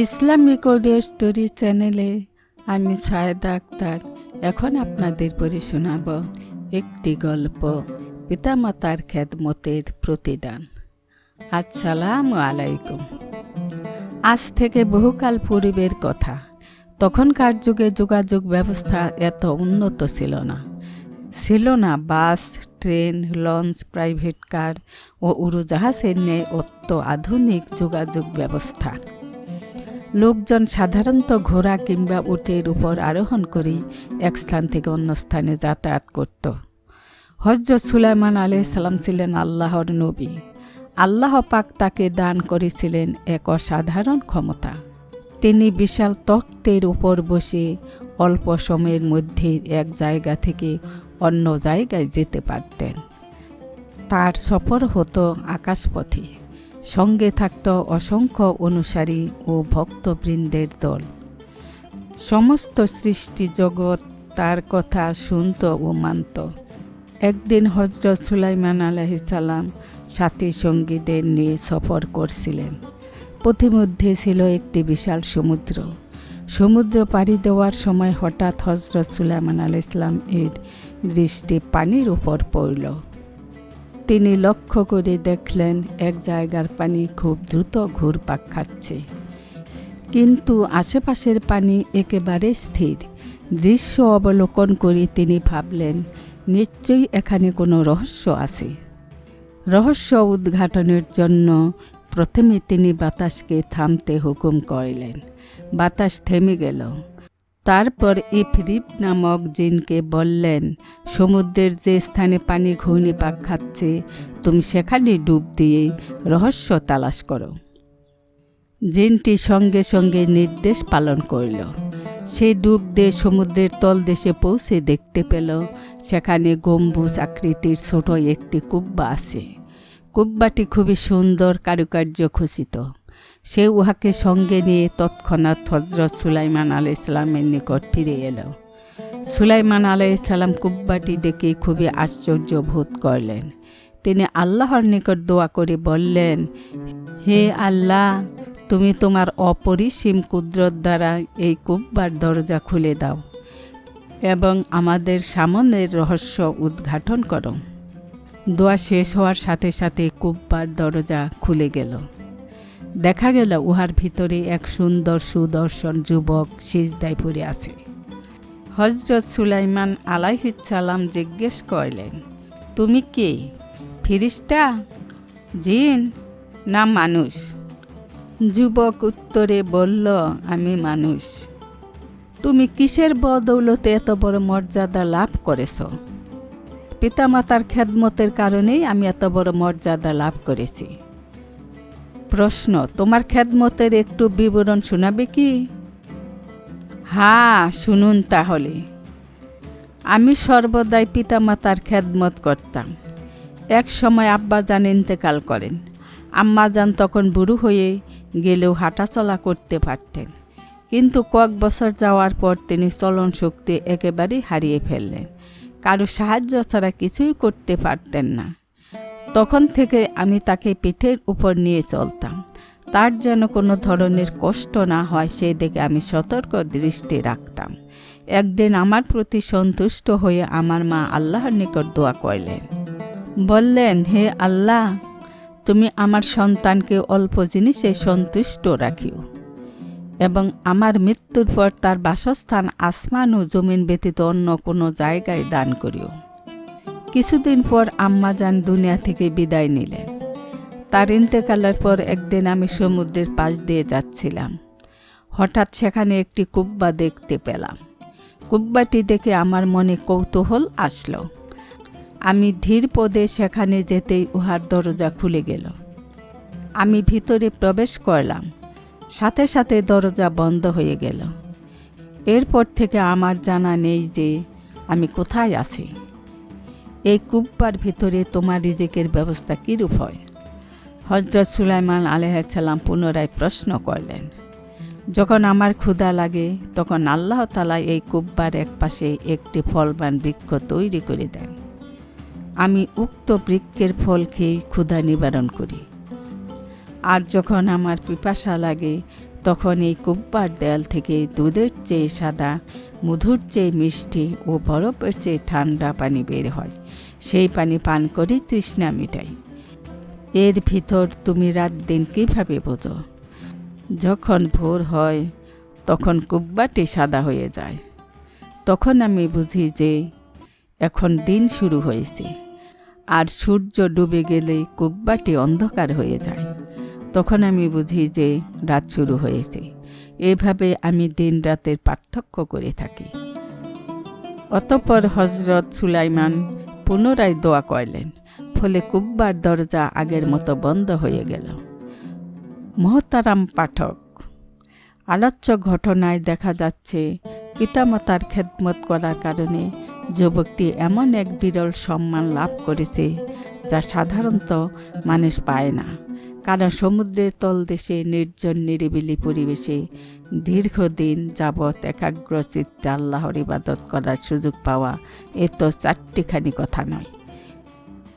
Islamic audio story চ্যানেলে আমি সায়েদা আক্তার। এখন আপনাদের পড়ে শোনাব একটি গল্প, পিতামাতার খেদমতের প্রতিদান। আসসালামু আলাইকুম। আজ থেকে বহুকাল পূর্বের কথা। তখনকার যুগে যোগাযোগ ব্যবস্থা এত উন্নত ছিল না। ছিল না bus, train, launch, private car ও উড়োজাহাজের ন্যায় অত্য আধুনিক যোগাযোগ ব্যবস্থা। লোকজন সাধারণত ঘোড়া কিংবা উটের উপর আরোহণ করেই এক স্থান থেকে অন্য স্থানে যাতায়াত করত। হজরত সুলাইমান সালাম ছিলেন আল্লাহর নবী। আল্লাহ পাক তাকে দান করেছিলেন এক অসাধারণ ক্ষমতা। তিনি বিশাল তক্তের উপর বসে অল্প সময়ের মধ্যে এক জায়গা থেকে অন্য জায়গায় যেতে পারতেন। তার সফর হতো আকাশপথে। সঙ্গে থাকত অসংখ্য অনুসারী ও ভক্তবৃন্দের দল। সমস্ত সৃষ্টি জগৎ তার কথা শুনত ও মানত। একদিন হজরত সুলাইমান আলহিসাল্লাম সাথী সঙ্গীদের নিয়ে সফর করছিলেন। পথিমধ্যে ছিল একটি বিশাল সমুদ্র। সমুদ্র পাড়ি দেওয়ার সময় হঠাৎ হজরত সুলাইমান আল ইসলাম এর দৃষ্টি পানির উপর পড়ল। তিনি লক্ষ্য করে দেখলেন এক জায়গার পানি খুব দ্রুত ঘুরপাক খাচ্ছে। কিন্তু আশেপাশের পানি একেবারে স্থির। দৃশ্য অবলোকন করে তিনি ভাবলেন, নিশ্চয়ই এখানে কোনো রহস্য আছে। রহস্য উদ্ঘাটনের জন্য প্রথমে তিনি বাতাসকে থামতে হুকুম করলেন। বাতাস থেমে গেল। তারপর ইফরিপ নামক জিনকে বললেন, সমুদ্রের যে স্থানে পানি ঘূর্ণিপাক খাচ্ছে, তুমি সেখানে ডুব দিয়ে রহস্য তালাশ করো। জিনটি সঙ্গে সঙ্গে নির্দেশ পালন করল। সে ডুব দিয়ে সমুদ্রের তলদেশে পৌঁছে দেখতে পেল, সেখানে গম্বুজ আকৃতির ছোট একটি কুব্বা আছে। কুব্বাটি খুবই সুন্দর কারুকার্য খচিত। সে উহাকে সঙ্গে নিয়ে তৎক্ষণাৎ হজরত সুলাইমান আলাই ইসলামের নিকট ফিরে এলো। সুলাইমান আলাই ইসলাম কুব্বাটি দেখে খুবই আশ্চর্য বোধ করলেন। তিনি আল্লাহর নিকট দোয়া করে বললেন, হে আল্লাহ, তুমি তোমার অপরিসীম কুদরত দ্বারা এই কুব্বার দরজা খুলে দাও এবং আমাদের সামনের রহস্য উদ্ঘাটন করো। দোয়া শেষ হওয়ার সাথে সাথে কুব্বার দরজা খুলে গেল। দেখা গেল উহার ভিতরে এক সুন্দর সুদর্শন যুবক সিজদায় পড়ে আছে। হজরত সুলাইমান আলাইহিসালাম জিজ্ঞেস করলেন, তুমি কে? ফিরিস্তা জিন না মানুষ? যুবক উত্তরে বলল, আমি মানুষ। তুমি কিসের বদৌলতে এত বড় মর্যাদা লাভ করেছ? পিতামাতার খেদমতের কারণেই আমি এত বড় মর্যাদা লাভ করেছি। প্রশ্ন, তোমার খেদমতের একটু বিবরণ শোনাবে কি? হ্যাঁ শুনুন তাহলে। আমি সর্বদাই পিতামাতার খেদমত করতাম। এক সময় আব্বা যান ইন্তেকাল করেন। আম্মা যান তখন বুড়ো হয়ে গেলেও হাঁটাচলা করতে পারতেন। কিন্তু কয়েক বছর যাওয়ার পর তিনি চলন শক্তি একেবারেই হারিয়ে ফেললেন। কারও সাহায্য ছাড়া কিছুই করতে পারতেন না। তখন থেকে আমি তাকে পিঠের উপর নিয়ে চলতাম। তার যেন কোনো ধরনের কষ্ট না হয় সেই দিকে আমি সতর্ক দৃষ্টি রাখতাম। একদিন আমার প্রতি সন্তুষ্ট হয়ে আমার মা আল্লাহর নিকট দোয়া করলেন। বললেন, হে আল্লাহ, তুমি আমার সন্তানকে অল্প জিনিসে সন্তুষ্ট রাখিও এবং আমার মৃত্যুর পর তার বাসস্থান আসমান ও জমিন ব্যতীত অন্য কোনো জায়গায় দান করিও। কিছুদিন পর আম্মা যান দুনিয়া থেকে বিদায় নিলেন। তার ইন্তেকালের পর একদিন আমি সমুদ্রের পাশ দিয়ে যাচ্ছিলাম। হঠাৎ সেখানে একটি কুব্বা দেখতে পেলাম। কুব্বাটি দেখে আমার মনে কৌতূহল আসলো। আমি ধীর পদে সেখানে যেতেই উহার দরজা খুলে গেল। আমি ভিতরে প্রবেশ করলাম। সাথে সাথে দরজা বন্ধ হয়ে গেল। এরপর থেকে আমার জানা নেই যে আমি কোথায় আছি। এই কুব্বার ভিতরে তোমার রিজেকের ব্যবস্থা কীরূপ হয়? হজরত সুলাইমান আলহাম পুনরায় প্রশ্ন করলেন, যখন আমার ক্ষুধা লাগে, তখন আল্লাহ তালা এই কুব্বার এক পাশে একটি ফলবান বৃক্ষ তৈরি করে দেন। আমি উক্ত বৃক্ষের ফল খেয়ে ক্ষুধা নিবারণ করি। আর যখন আমার পিপাসা লাগে তখন এই কুব্বার দেয়াল থেকে দুধের চেয়ে সাদা, মধুর চেয়ে মিষ্টি ও বরফের চেয়ে ঠান্ডা পানি বের হয়। সেই পানি পান করেই তৃষ্ণা মিটাই এর ভিতর তুমি রাত দিন কীভাবে বোঝো? যখন ভোর হয়, তখন কুব্বাটি সাদা হয়ে যায়। তখন আমি বুঝি যে এখন দিন শুরু হয়েছে। আর সূর্য ডুবে গেলে কুব্বাটি অন্ধকার হয়ে যায়। তখন আমি বুঝি যে রাত শুরু হয়েছে। এভাবে আমি দিন রাতের পার্থক্য করে থাকি। অতঃপর হজরত সুলাইমান পুনরায় দোয়া করলেন, ফলে কুব্বার দরজা আগের মতো বন্ধ হয়ে গেল। মহতারাম পাঠক, আলোচ্য ঘটনায় দেখা যাচ্ছে, পিতামাতার খেদমত করার কারণে যুবকটি এমন এক বিরল সম্মান লাভ করেছে, যা সাধারণত মানুষ পায় না। কারণ সমুদ্রের তলদেশে নির্জন নিরিবিলি পরিবেশে দীর্ঘদিন যাবৎ একাগ্র চিত্তে আল্লাহর ইবাদত করার সুযোগ পাওয়া এ তো চারটিখানি কথা নয়।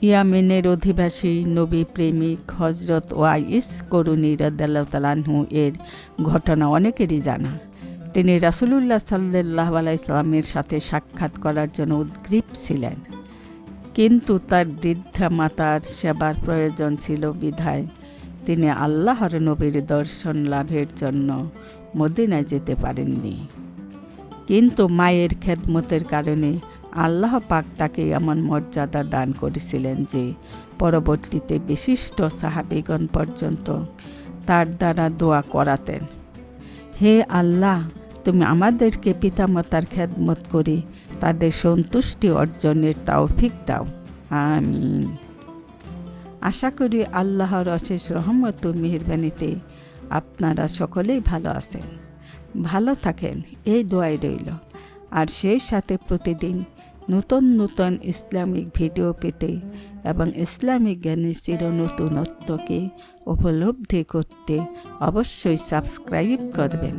ইয়ামেনের অধিবাসী নবী প্রেমিক হজরত ওয়াইস করুণী রদাল্লাহু এর ঘটনা অনেকেরই জানা। তিনি রাসুলুল্লাহ সাল্লাহ আলাইসলামের সাথে সাক্ষাৎ করার জন্য উদ্গ্রীব ছিলেন। কিন্তু তার বৃদ্ধা মাতার সেবার প্রয়োজন ছিল বিধায় তিনি আল্লাহর নবীর দর্শন লাভের জন্য মদিনায় যেতে পারেননি। কিন্তু মায়ের খেদমতের কারণে আল্লাহ পাক তাকে এমন মর্যাদা দান করেছিলেন যে পরবর্তীতে বিশিষ্ট সাহাবিগণ পর্যন্ত তার দ্বারা দোয়া করাতেন। হে আল্লাহ, তুমি আমাদেরকে পিতামাতার খেদমত করে তাদের সন্তুষ্টি অর্জনের তৌফিক দাও। আমিন। আশা করি আল্লাহর অশেষ রহমত ও মেহরবানিতে আপনারা সকলেই ভালো আছেন। ভালো থাকেন, এই দোয়াই রইল। আর সেই সাথে প্রতিদিন নতুন নতুন ইসলামিক ভিডিও পেতে এবং ইসলামিক জ্ঞানের চির নতুনত্বকে উপলব্ধি করতে অবশ্যই সাবস্ক্রাইব করবেন।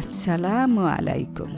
আসসালামু আলাইকুম।